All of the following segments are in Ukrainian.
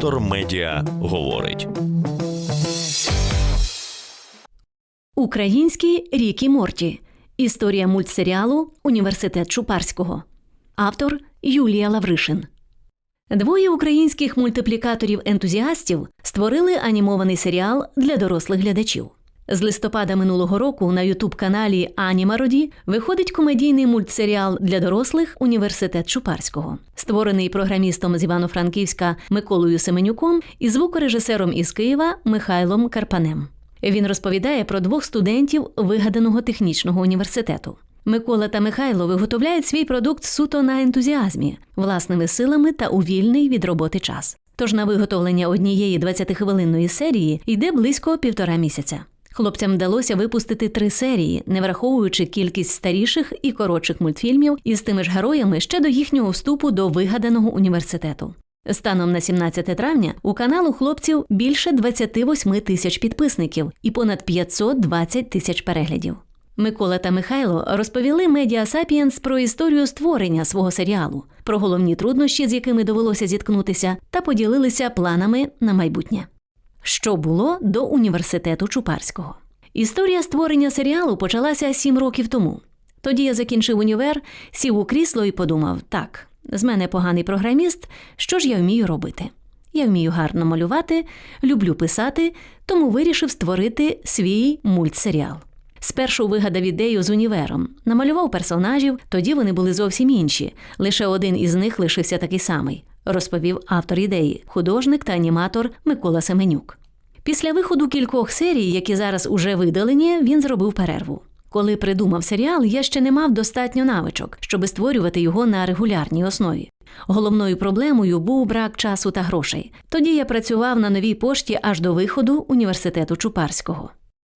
Вектор Медіа говорить. Український Рік і Морті. Історія мультсеріалу Університет Чупарського. Автор Юлія Лавришин. Двоє українських мультиплікаторів-ентузіастів створили анімований серіал для дорослих глядачів. З листопада минулого року на ютуб-каналі Анімароді виходить комедійний мультсеріал для дорослих Університет Чупарського, створений програмістом з Івано-Франківська Миколою Семенюком і звукорежисером із Києва Михайлом Карпанем. Він розповідає про двох студентів вигаданого технічного університету. Микола та Михайло виготовляють свій продукт суто на ентузіазмі, власними силами та у вільний від роботи час. Тож на виготовлення однієї 20-хвилинної серії йде близько півтора місяця. Хлопцям вдалося випустити три серії, не враховуючи кількість старіших і коротших мультфільмів із тими ж героями ще до їхнього вступу до вигаданого університету. Станом на 17 травня у каналу хлопців більше 28 тисяч підписників і понад 520 тисяч переглядів. Микола та Михайло розповіли Media Sapiens про історію створення свого серіалу, про головні труднощі, з якими довелося зіткнутися, та поділилися планами на майбутнє. Що було до університету Чупарського? Історія створення серіалу почалася сім років тому. Тоді я закінчив універ, сів у крісло і подумав: так, з мене поганий програміст, що ж я вмію робити? Я вмію гарно малювати, люблю писати, тому вирішив створити свій мультсеріал. Спершу вигадав ідею з універом, намалював персонажів, тоді вони були зовсім інші. Лише один із них лишився такий самий, розповів автор ідеї, художник та аніматор Микола Семенюк. Після виходу кількох серій, які зараз уже видалені, він зробив перерву. Коли придумав серіал, я ще не мав достатньо навичок, щоби створювати його на регулярній основі. Головною проблемою був брак часу та грошей. Тоді я працював на новій пошті аж до виходу університету Чупарського.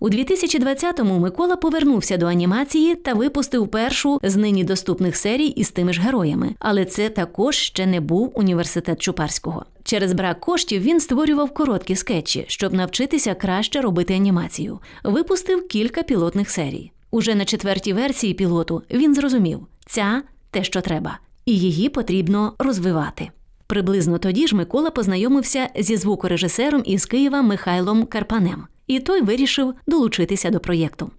У 2020-му Микола повернувся до анімації та випустив першу з нині доступних серій із тими ж героями, але це також ще не був університет Чупарського. Через брак коштів він створював короткі скетчі, щоб навчитися краще робити анімацію. Випустив кілька пілотних серій. Уже на четвертій версії пілоту він зрозумів, ця те, що треба, і її потрібно розвивати. Приблизно тоді ж Микола познайомився зі звукорежисером із Києва Михайлом Карпанем, і той вирішив долучитися до проєкту.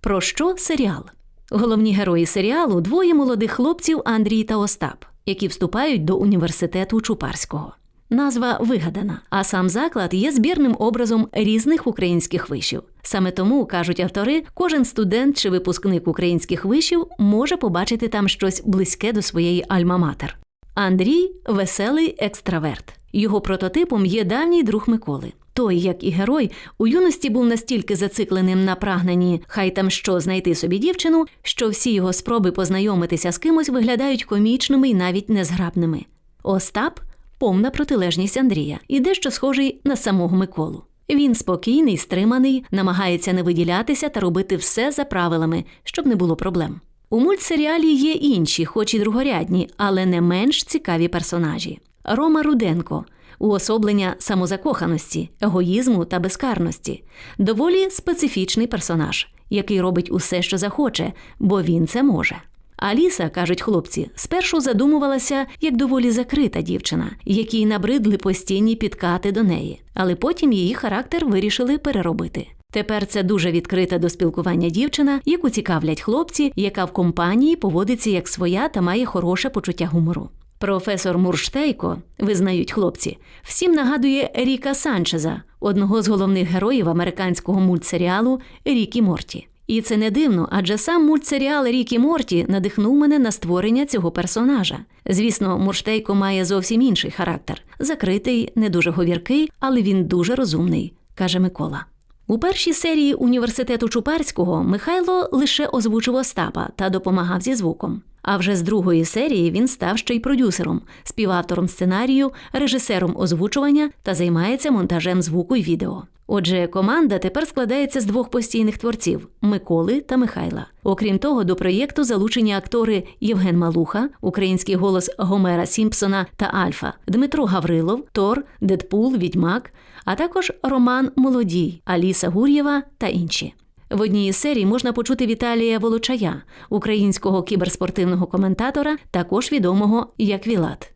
Про що серіал? Головні герої серіалу двоє молодих хлопців Андрій та Остап, які вступають до університету Чупарського. Назва вигадана, а сам заклад є збірним образом різних українських вишів. Саме тому кажуть автори, кожен студент чи випускник українських вишів може побачити там щось близьке до своєї альма-матер. Андрій веселий екстраверт. Його прототипом є давній друг Миколи. Той, як і герой, у юності був настільки зацикленим на прагненні хай там що знайти собі дівчину, що всі його спроби познайомитися з кимось виглядають комічними і навіть незграбними. Остап повна протилежність Андрія і дещо схожий на самого Миколу. Він спокійний, стриманий, намагається не виділятися та робити все за правилами, щоб не було проблем. У мультсеріалі є інші, хоч і другорядні, але не менш цікаві персонажі. Рома Руденко уособлення самозакоханості, егоїзму та безкарності, доволі специфічний персонаж, який робить усе, що захоче, бо він це може. Аліса, кажуть хлопці, спершу задумувалася як доволі закрита дівчина, якій набридли постійні підкати до неї, але потім її характер вирішили переробити. Тепер це дуже відкрита до спілкування дівчина, яку цікавлять хлопці, яка в компанії поводиться як своя та має хороше почуття гумору. Професор Мурштейко, визнають хлопці, всім нагадує Ріка Санчеза, одного з головних героїв американського мультсеріалу Рік і Морті. І це не дивно, адже сам мультсеріал Рік і Морті надихнув мене на створення цього персонажа. Звісно, Мурштейко має зовсім інший характер закритий, не дуже говіркий, але він дуже розумний, каже Микола. У першій серії університету Чупарського Михайло лише озвучив Остапа та допомагав зі звуком. А вже з другої серії він став ще й продюсером, співавтором сценарію, режисером озвучування та займається монтажем звуку й відео. Отже, команда тепер складається з двох постійних творців Миколи та Михайла. Окрім того, до проєкту залучені актори Євген Малуха, український голос Гомера Сімпсона та Альфа, Дмитро Гаврилов, Тор, Дедпул, Відьмак, а також Роман Молодій, Аліса Гур'єва та інші. В одній із серій можна почути Віталія Волочая, українського кіберспортивного коментатора, також відомого як Вілат.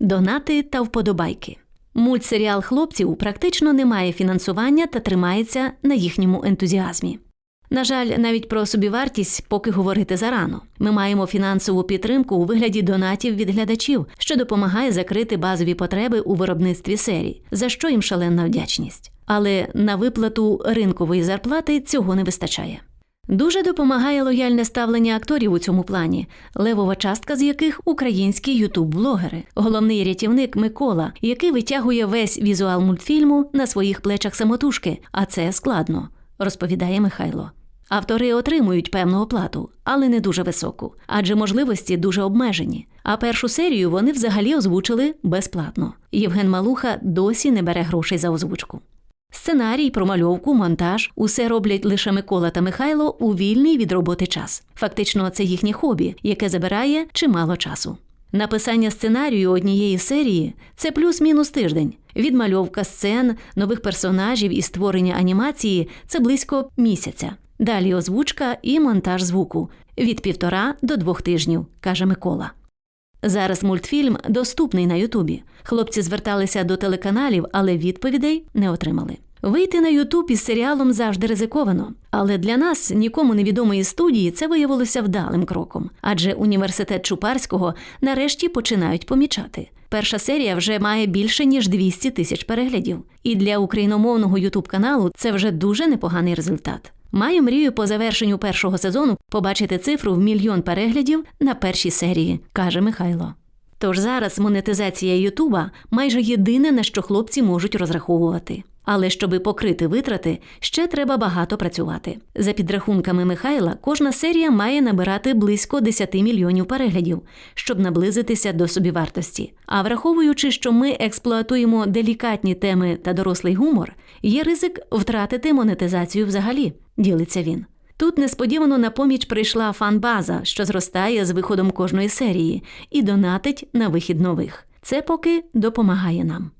Донати та вподобайки. Мультсеріал хлопців практично не має фінансування та тримається на їхньому ентузіазмі. На жаль, навіть про собівартість поки говорити зарано. Ми маємо фінансову підтримку у вигляді донатів від глядачів, що допомагає закрити базові потреби у виробництві серій, за що їм шалена вдячність. Але на виплату ринкової зарплати цього не вистачає. Дуже допомагає лояльне ставлення акторів у цьому плані, левова частка з яких українські ютуб-блогери. Головний рятівник Микола, який витягує весь візуал мультфільму на своїх плечах самотужки, а це складно, розповідає Михайло. Автори отримують певну оплату, але не дуже високу, адже можливості дуже обмежені. А першу серію вони взагалі озвучили безплатно. Євген Малуха досі не бере грошей за озвучку. Сценарій, промальовку, монтаж усе роблять лише Микола та Михайло у вільний від роботи час. Фактично, це їхнє хобі, яке забирає чимало часу. Написання сценарію однієї серії це плюс-мінус тиждень. Відмальовка сцен, нових персонажів і створення анімації це близько місяця. Далі озвучка і монтаж звуку від півтора до двох тижнів, каже Микола. Зараз мультфільм доступний на Ютубі. Хлопці зверталися до телеканалів, але відповідей не отримали. Вийти на Ютуб із серіалом завжди ризиковано. Але для нас, нікому невідомої студії, це виявилося вдалим кроком, адже університет Чупарського нарешті починають помічати. Перша серія вже має більше ніж 200 тисяч переглядів. І для україномовного Ютуб каналу це вже дуже непоганий результат. Маю мрію по завершенню першого сезону побачити цифру в мільйон переглядів на першій серії, каже Михайло. Тож зараз монетизація Ютуба майже єдине, на що хлопці можуть розраховувати. Але щоби покрити витрати, ще треба багато працювати. За підрахунками Михайла, кожна серія має набирати близько 10 мільйонів переглядів, щоб наблизитися до собівартості. А враховуючи, що ми експлуатуємо делікатні теми та дорослий гумор, є ризик втратити монетизацію взагалі, ділиться він. Тут несподівано на поміч прийшла фан-база, що зростає з виходом кожної серії, і донатить на вихід нових. Це поки допомагає нам.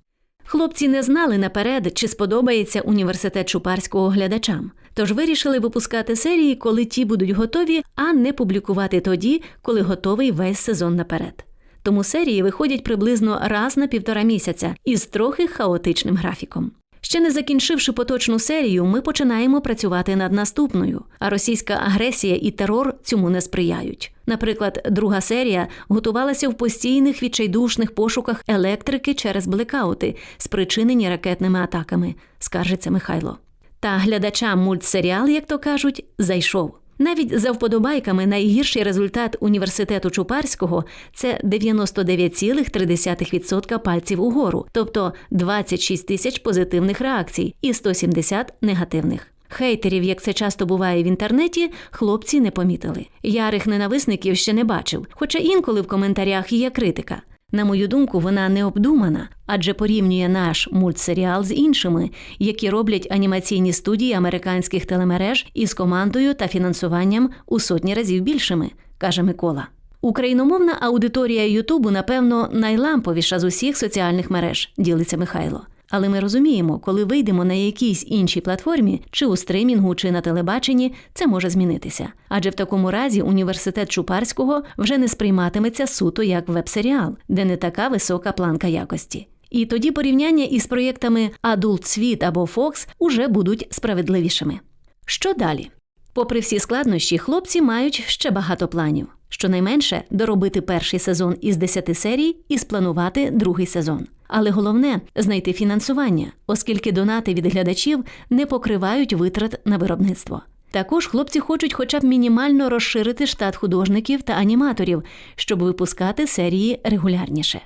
Хлопці не знали наперед, чи сподобається університет Чупарського глядачам, тож вирішили випускати серії, коли ті будуть готові, а не публікувати тоді, коли готовий весь сезон наперед. Тому серії виходять приблизно раз на півтора місяця із трохи хаотичним графіком. Ще не закінчивши поточну серію, ми починаємо працювати над наступною. А російська агресія і терор цьому не сприяють. Наприклад, друга серія готувалася в постійних відчайдушних пошуках електрики через блекаути, спричинені ракетними атаками, скаржиться Михайло. Та глядачам мультсеріал, як то кажуть, зайшов. Навіть за вподобайками найгірший результат університету Чупарського це 99,3% пальців угору, тобто 26 тисяч позитивних реакцій і 170 негативних. Хейтерів, як це часто буває в інтернеті, хлопці не помітили. Ярих ненависників ще не бачив, хоча інколи в коментарях є критика. На мою думку, вона необдумана, адже порівнює наш мультсеріал з іншими, які роблять анімаційні студії американських телемереж із командою та фінансуванням у сотні разів більшими, каже Микола. Україномовна аудиторія Ютубу, напевно, найламповіша з усіх соціальних мереж, ділиться Михайло. Але ми розуміємо, коли вийдемо на якійсь іншій платформі, чи у стримінгу, чи на телебаченні, це може змінитися. Адже в такому разі університет Чупарського вже не сприйматиметься суто як веб-серіал, де не така висока планка якості. І тоді порівняння із проєктами Adult Світ або Fox уже будуть справедливішими. Що далі? Попри всі складнощі, хлопці мають ще багато планів. Щонайменше доробити перший сезон із 10 серій і спланувати другий сезон. Але головне знайти фінансування, оскільки донати від глядачів не покривають витрат на виробництво. Також хлопці хочуть хоча б мінімально розширити штат художників та аніматорів, щоб випускати серії регулярніше.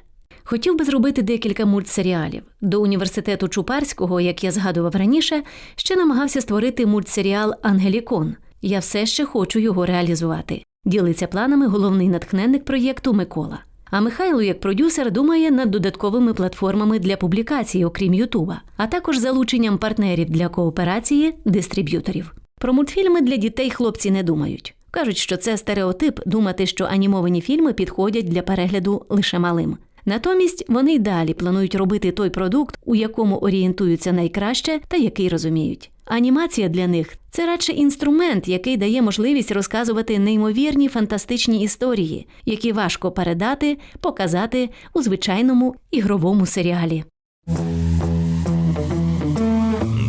Хотів би зробити декілька мультсеріалів. До університету Чупарського, як я згадував раніше, ще намагався створити мультсеріал Ангелікон. Я все ще хочу його реалізувати. Ділиться планами головний натхненник проєкту Микола. А Михайло, як продюсер, думає над додатковими платформами для публікації, окрім Ютуба, а також залученням партнерів для кооперації, дистриб'юторів. Про мультфільми для дітей хлопці не думають. Кажуть, що це стереотип думати, що анімовані фільми підходять для перегляду лише малим. Натомість вони й далі планують робити той продукт, у якому орієнтуються найкраще та який розуміють. Анімація для них це радше інструмент, який дає можливість розказувати неймовірні фантастичні історії, які важко передати, показати у звичайному ігровому серіалі.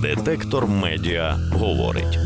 Детектор медіа говорить.